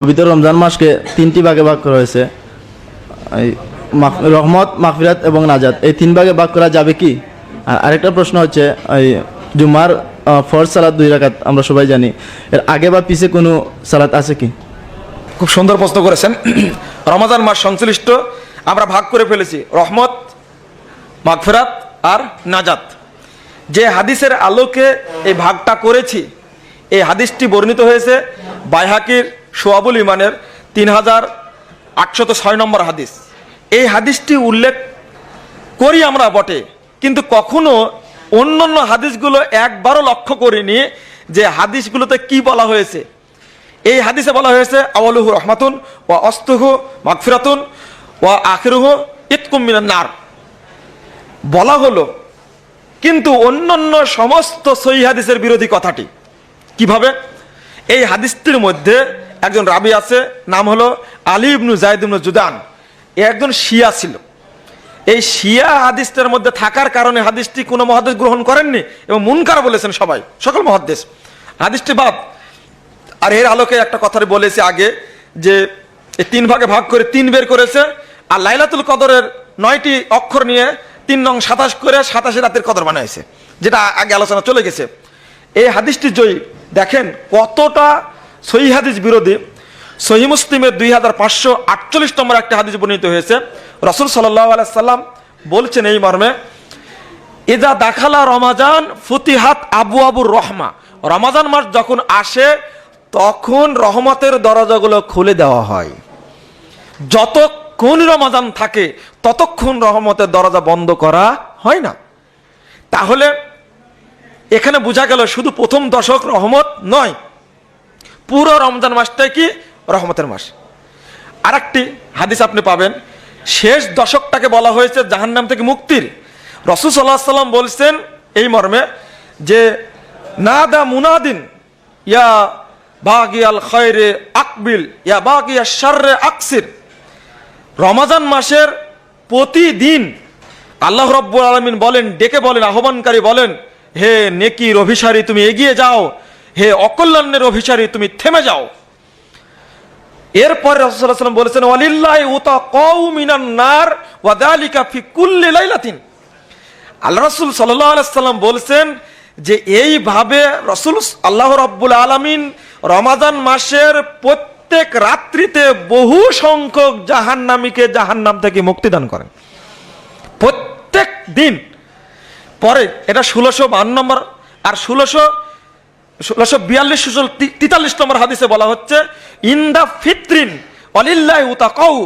পবিত্র রমজান মাসকে তিনটি ভাগে ভাগ করা হয়েছে। রহমত, মাগফিরাত এবং নাজাত। এই তিন ভাগে ভাগ করা যাবে কি? আর আরেকটা প্রশ্ন হচ্ছে, এই জুমার ফর সালাদ দুই রাকাত আমরা সবাই জানি। এর আগে বা পিছে কোনো সালাত আছে কি? খুব সুন্দর প্রশ্ন করেছেন। রমাজান মাস সংশ্লিষ্ট, আমরা ভাগ করে ফেলেছি। রহমত, মাগফেরাত আর নাজাত। যে হাদিসের আলোকে এই ভাগটা করেছি, এই হাদিসটি বর্ণিত হয়েছে বাইহাকির সোয়াবুল ইমানের তিন হাজার আটশত ছয় নম্বর হাদিস। এই হাদিসটি উল্লেখ করি আমরা বটে, কিন্তু কখনো অন্যান্য হাদিসগুলো একবারও লক্ষ্য করিনি যে হাদিসগুলোতে কি বলা হয়েছে। এই হাদিসে বলা হয়েছে, আওয়ালুহু রহমাতুন ও অস্তুহু মাগফিরাতুন ও আখিরুহু ইতকুম মিনান নার। বলা হলো, কিন্তু অন্যান্য সমস্ত সহি হাদিসের বিরোধী কথাটি। কীভাবে? এই হাদিসটির মধ্যে একজন রাবি আছে, নাম হলো আলী ইবনু জায়দ ইবনু জুদান। এ একজন শিয়া ছিল। এই শিয়া হাদিসটার মধ্যে থাকার কারণে হাদিসটি কোনো মহাদেশ গ্রহণ করেননি এবং মুনকার বলেছেন সবাই, সকল মহাদেশ। হাদিসটি বাদ। আর এর আলোকে একটা কথা বলেছি আগে, যে এই তিন ভাগে ভাগ করে তিন বের করেছে, আর লাইলাতুল কদরের নয়টি অক্ষর নিয়ে তিন নং সাতাশ করে সাতাশে রাতের কদর বানাইছে, যেটা আগে আলোচনা চলে গেছে। এই হাদিসটি জয়ী। দেখেন কতটা সহি হাদিস বিরোধী। সহি মুসলিমের দুই হাজার পাঁচশো আটচল্লিশ নম্বর একটা হাদিস বর্ণিত হয়েছে। রসুল সাল্লাহ বলছেন এই মর্মে, ইদা দাখালা রমাজান ফুতিহাত আবু আবুর রহমা। রমাজান মাস যখন আসে, তখন রহমতের দরজাগুলো খুলে দেওয়া হয়। যতক্ষণ রমাজান থাকে, ততক্ষণ রহমতের দরজা বন্ধ করা হয় না। তাহলে এখানে বোঝা গেল শুধু প্রথম দশক রহমত নয় পুরো রমজান মাসটাই কি? রহমতের মাস। আরেকটি হাদিস আপনি পাবেন। শেষ দশকটাকে বলা হয়েছে জাহান্নাম থেকে মুক্তির। রসুল সাল্লাহ সাল্লাম বলছেন এই মর্মে যে না দা মুনাদিন ইয়া বাগিয়াল খয়রে আকবিল, ইয়া বাগিয়া শাররে আকসির। রমাজান মাসের প্রতিদিন আল্লাহ রব্বুল আলমিন বলেন, ডেকে বলেন, আহ্বানকারী বলেন, হে নেকির অভিসারী, তুমি এগিয়ে যাও। হে অকল্যাণের অভিচারী তুমি থেমে যাও। এরপরে রাসূলুল্লাহ সাল্লাম বলেছেন, ওয়ালিল্লাহি উতা কওমিনান নার ওয়া যালিকা ফি কুল্লি লাইলাতিন। আল্লাহ রাসূল সাল্লাম বলছেন যে, এইভাবে রসুল আল্লাহ রাব্বুল আলামিন রমাজান মাসের প্রত্যেক রাত্রিতে বহু সংখ্যক জাহান্নামীকে জাহান্নাম থেকে মুক্তিদান করেন। প্রত্যেক দিন। পরে এটা ষোলোশো বান্ন নম্বর। আর ষোলোশো ষোলোশো বিয়াল্লিশ তেতাল্লিশ নম্বর হাদিসে বলা হচ্ছে ইন্দা ফিত্রিন অলিল্লাহ উতা কৌ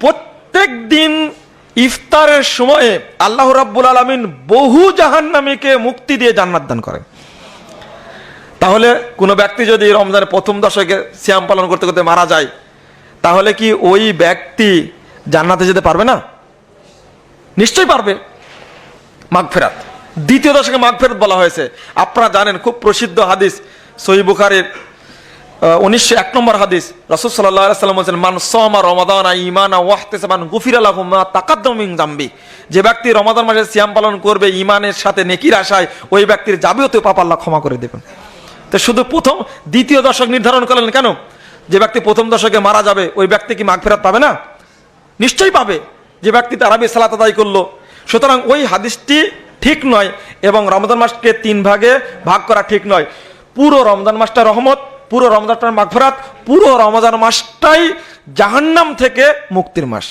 প্রত্যেক দিন ইফতারের সময়ে আল্লাহ রাব্বুল আলমিন বহু জাহান্নামীকে মুক্তি দিয়ে জান্নাত দান করেন তাহলে কোনো ব্যক্তি যদি রমজানের প্রথম দশকে শ্যাম পালন করতে করতে মারা যায় তাহলে কি ওই ব্যক্তি জান্নাতে যেতে পারবে না নিশ্চয়ই পারবে মাগফেরাত দ্বিতীয় দশকে মাগফেরাত বলা হয়েছে। আপনারা জানেন, খুব প্রসিদ্ধ হাদিস সহি উনিশশো এক নম্বর হাদিস। সাল্লাহ সাল্লাম বলছেন, মান সমা রমাদান ইমানা ওয়াহতেসামান গুফির আলাহুমা তাকাদ্দমিং জাম্বি যে ব্যক্তি রমাদান মাসে সিয়াম পালন করবে ইমানের সাথে নেকির আশায়, ওই ব্যক্তির যাবতীয় পাপ আল্লাহ ক্ষমা করে দেবেন। তো শুধু প্রথম, দ্বিতীয় দশক নির্ধারণ করলেন কেন? যে ব্যক্তি প্রথম দশকে মারা যাবে, ওই ব্যক্তি কি মাগফেরাত পাবে না? নিশ্চয়ই পাবে। যে ব্যক্তি তারাবি সালাত আদায় করল। সুতরাং ওই হাদিসটি ঠিক নয় এবং রমজান মাসকে তিন ভাগে ভাগ করা ঠিক নয়। পুরো রমজান মাসটা রহমত, পুরো রমজানটা মাঘরাত পুরো রমজান মাসটাই জাহান্নাম থেকে মুক্তির মাস।